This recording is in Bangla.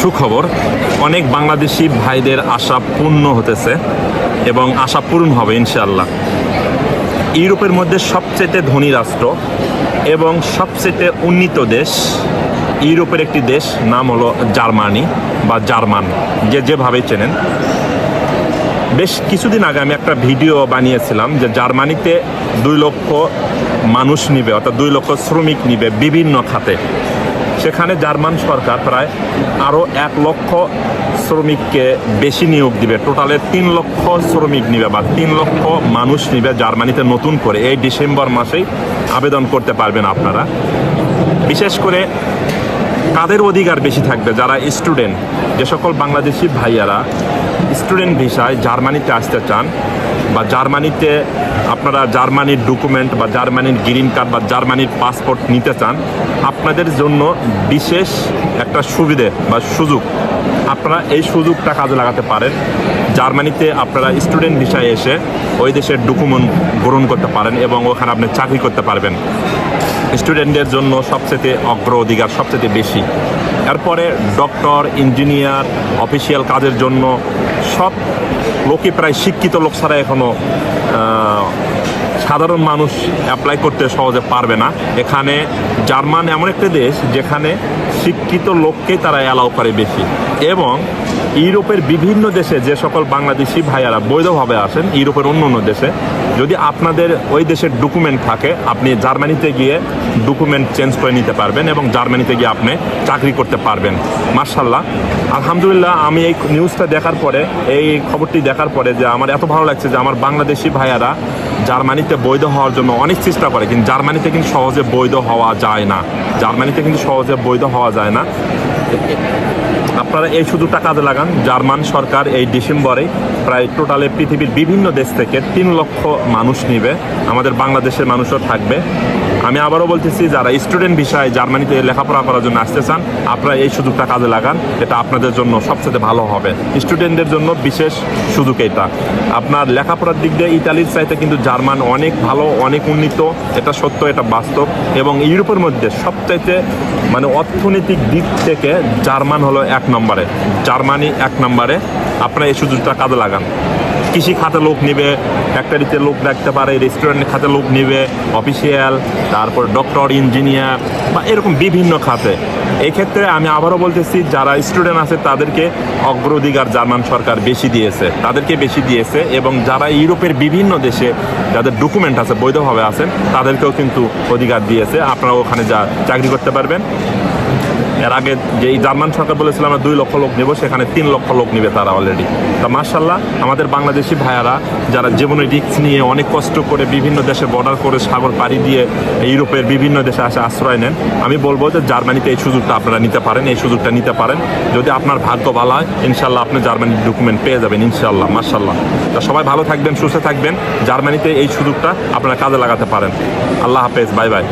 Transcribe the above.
সুখবর, অনেক বাংলাদেশি ভাইদের আশা পূর্ণ হতেছে এবং আশা পূরণ হবে, ইনশাআল্লাহ। ইউরোপের মধ্যে সবচেয়ে ধনী রাষ্ট্র এবং সবচেয়ে উন্নীত দেশ ইউরোপের একটি দেশ, নাম হলো জার্মানি বা জার্মান, যে যেভাবে চেনেন। বেশ কিছুদিন আগে আমি একটা ভিডিও বানিয়েছিলাম যে জার্মানিতে দুই লক্ষ মানুষ নিবে, অর্থাৎ দুই লক্ষ শ্রমিক নিবে বিভিন্ন খাতে। সেখানে জার্মান সরকার প্রায় আরও এক লক্ষ শ্রমিককে বেশি নিয়োগ দিবে। টোটালে তিন লক্ষ শ্রমিক নিবে বা তিন লক্ষ মানুষ নিবে জার্মানিতে নতুন করে। এই ডিসেম্বর মাসেই আবেদন করতে পারবেন আপনারা। বিশেষ করে কাদের অধিকার বেশি থাকবে? যারা স্টুডেন্ট, যে সকল বাংলাদেশি ভাইয়ারা স্টুডেন্ট ভিসায় জার্মানিতে আসতে চান বা জার্মানিতে আপনারা জার্মানির ডকুমেন্ট বা জার্মানির গ্রিন কার্ড বা জার্মানির পাসপোর্ট নিতে চান, আপনাদের জন্য বিশেষ একটা সুবিধে বা সুযোগ। আপনারা এই সুযোগটা কাজে লাগাতে পারেন। জার্মানিতে আপনারা স্টুডেন্ট ভিসায় এসে ওই দেশের ডকুমেন্ট গ্রহণ করতে পারেন এবং ওখানে আপনি চাকরি করতে পারবেন। স্টুডেন্টদের জন্য সবচেয়ে অগ্রাধিকার সবচেয়ে বেশি। এরপরে ডক্টর ইঞ্জিনিয়ার অফিসিয়াল কাজের জন্য সব লোকই প্রায় শিক্ষিত লোক ছাড়া এখনও সাধারণ মানুষ অ্যাপ্লাই করতে সহজে পারবে না। এখানে জার্মান এমন একটা দেশ যেখানে শিক্ষিত লোককেই তারা অ্যালাউ করে বেশি। এবং ইউরোপের বিভিন্ন দেশে যে সকল বাংলাদেশি ভাইয়ারা বৈধভাবে আসেন, ইউরোপের অন্য অন্য দেশে, যদি আপনাদের ওই দেশের ডকুমেন্ট থাকে, আপনি জার্মানিতে গিয়ে ডকুমেন্ট চেঞ্জ করে নিতে পারবেন এবং জার্মানিতে গিয়ে আপনি চাকরি করতে পারবেন। মার্শাল্লাহ আলহামদুলিল্লাহ, আমি এই নিউজটা দেখার পরে, এই খবরটি দেখার পরে যে আমার এত ভালো লাগছে যে আমার বাংলাদেশি ভাইয়ারা জার্মানিতে বৈধ হওয়ার জন্য অনেক চেষ্টা করে, কিন্তু জার্মানিতে কিন্তু সহজে বৈধ হওয়া যায় না। জার্মানিতে কিন্তু সহজে বৈধ হওয়া যায় না। আপনারা এই সুযোগটা কাজে লাগান, জার্মান সরকার এই ডিসেম্বরে প্রায় টোটালে পৃথিবীর বিভিন্ন দেশ থেকে তিন লক্ষ মানুষ নিবে, আমাদের বাংলাদেশের মানুষও থাকবে। আমি আবারও বলতেছি, যারা স্টুডেন্ট বিষয়ে জার্মানিতে লেখাপড়া করার জন্য আসতে চান, আপনারা এই সুযোগটা কাজে লাগান, এটা আপনাদের জন্য সবচেয়ে ভালো হবে। স্টুডেন্টদের জন্য বিশেষ সুযোগ এটা। আপনার লেখাপড়ার দিক দিয়ে ইতালির চাইতে কিন্তু জার্মান অনেক ভালো, অনেক উন্নীত, এটা সত্য, এটা বাস্তব। এবং ইউরোপের মধ্যে সবচাইতে মানে অর্থনৈতিক দিক থেকে জার্মান হলো এক নম্বরে। জার্মানি এক নম্বরে। আপনারা এই সুযোগটা কাজে লাগান। কৃষি খাতে লোক নিবে, ফ্যাক্টরিতে লোক রাখতে পারে রেস্টুরেন্ট খাতে লোক নিবে অফিসিয়াল তারপর ডক্টর ইঞ্জিনিয়ার বা এরকম বিভিন্ন খাতে। এই ক্ষেত্রে আমি আবারও বলতেছি, যারা স্টুডেন্ট আছে, তাদেরকে অগ্রাধিকার জার্মান সরকার বেশি দিয়েছে। তাদেরকে বেশি দিয়েছে এবং যারা ইউরোপের বিভিন্ন দেশে যাদের ডকুমেন্ট আছে, বৈধভাবে আছেন, তাদেরকেও কিন্তু অধিকার দিয়েছে। আপনারা ওখানে যা, চাকরি করতে পারবেন। এর আগে যে এই জার্মান সরকার বলেছিল, আমরা দুই লক্ষ লোক নেব, সেখানে তিন লক্ষ লোক নেবে তারা অলরেডি তা মার্শাল্লাহ আমাদের বাংলাদেশি ভাইয়ারা যারা জীবনে রিস্ক নিয়ে অনেক কষ্ট করে বিভিন্ন দেশে বর্ডার করে সাগর পাড়ি দিয়ে ইউরোপের বিভিন্ন দেশে আসে আশ্রয় নেন, আমি বলব যে জার্মানিতে এই সুযোগটা আপনারা নিতে পারেন, এই সুযোগটা নিতে পারেন। যদি আপনার ভাগ্য ভালো হয় ইনশাল্লাহ আপনি জার্মানির ডকুমেন্ট পেয়ে যাবেন ইনশাল্লাহ মার্শাল্লাহ তা সবাই ভালো থাকবেন, সুস্থ থাকবেন, জার্মানিতে এই সুযোগটা আপনারা কাজে লাগাতে পারেন। আল্লাহ হাফেজ, বাই বাই।